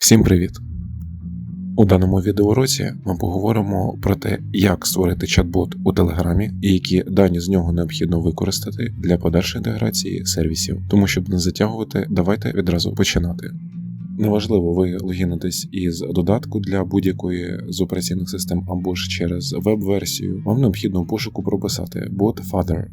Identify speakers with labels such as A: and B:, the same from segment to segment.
A: Всім привіт! У даному відеоуроці ми поговоримо про те, як створити чат-бот у Телеграмі і які дані з нього необхідно використати для подальшої інтеграції сервісів. Тому щоб не затягувати, давайте відразу починати. Неважливо, ви логінитесь із додатку для будь-якої з операційних систем або ж через веб-версію. Вам необхідно у пошуку прописати bot father.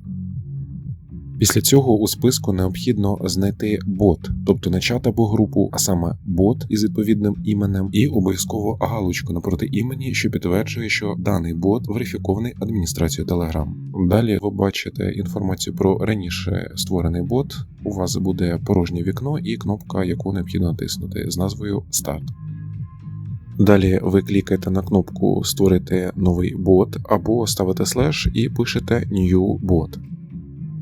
A: Після цього у списку необхідно знайти бот, тобто не або групу, а саме бот із відповідним іменем, і обов'язково галочку напроти імені, що підтверджує, що даний бот верифікований адміністрацією Telegram. Далі ви бачите інформацію про раніше створений бот. У вас буде порожнє вікно і кнопка, яку необхідно натиснути з назвою Старт. Далі ви клікаєте на кнопку Створити новий бот або ставите слеш і пишете New Bot.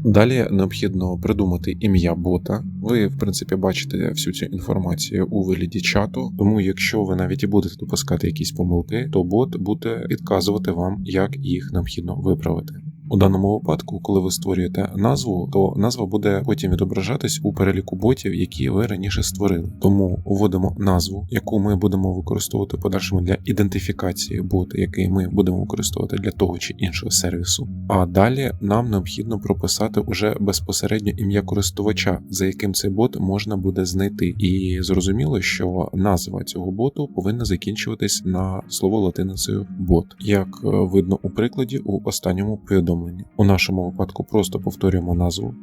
A: Далі необхідно придумати ім'я бота. Ви, в принципі, бачите всю цю інформацію у вигляді чату, тому якщо ви навіть і будете допускати якісь помилки, то бот буде підказувати вам, як їх необхідно виправити. У даному випадку, коли ви створюєте назву, то назва буде потім відображатись у переліку ботів, які ви раніше створили. Тому вводимо назву, яку ми будемо використовувати в подальшому для ідентифікації бота, який ми будемо використовувати для того чи іншого сервісу. А далі нам необхідно прописати уже безпосередньо ім'я користувача, за яким цей бот можна буде знайти. І зрозуміло, що назва цього боту повинна закінчуватись на слово латиницею бот, як е, видно у прикладі у останньому повідомленні. У нашому випадку просто повторюємо назву.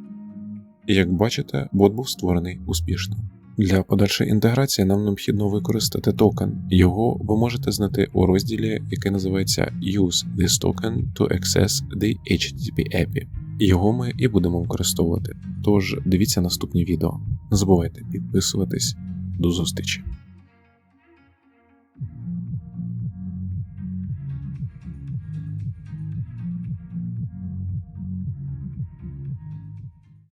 A: І як бачите, бот був створений успішно. Для подальшої інтеграції нам необхідно використати токен. Його ви можете знайти у розділі, який називається Use this token to access the HTTP API. Його ми і будемо використовувати. Тож дивіться наступні відео. Не забувайте підписуватись. До зустрічі!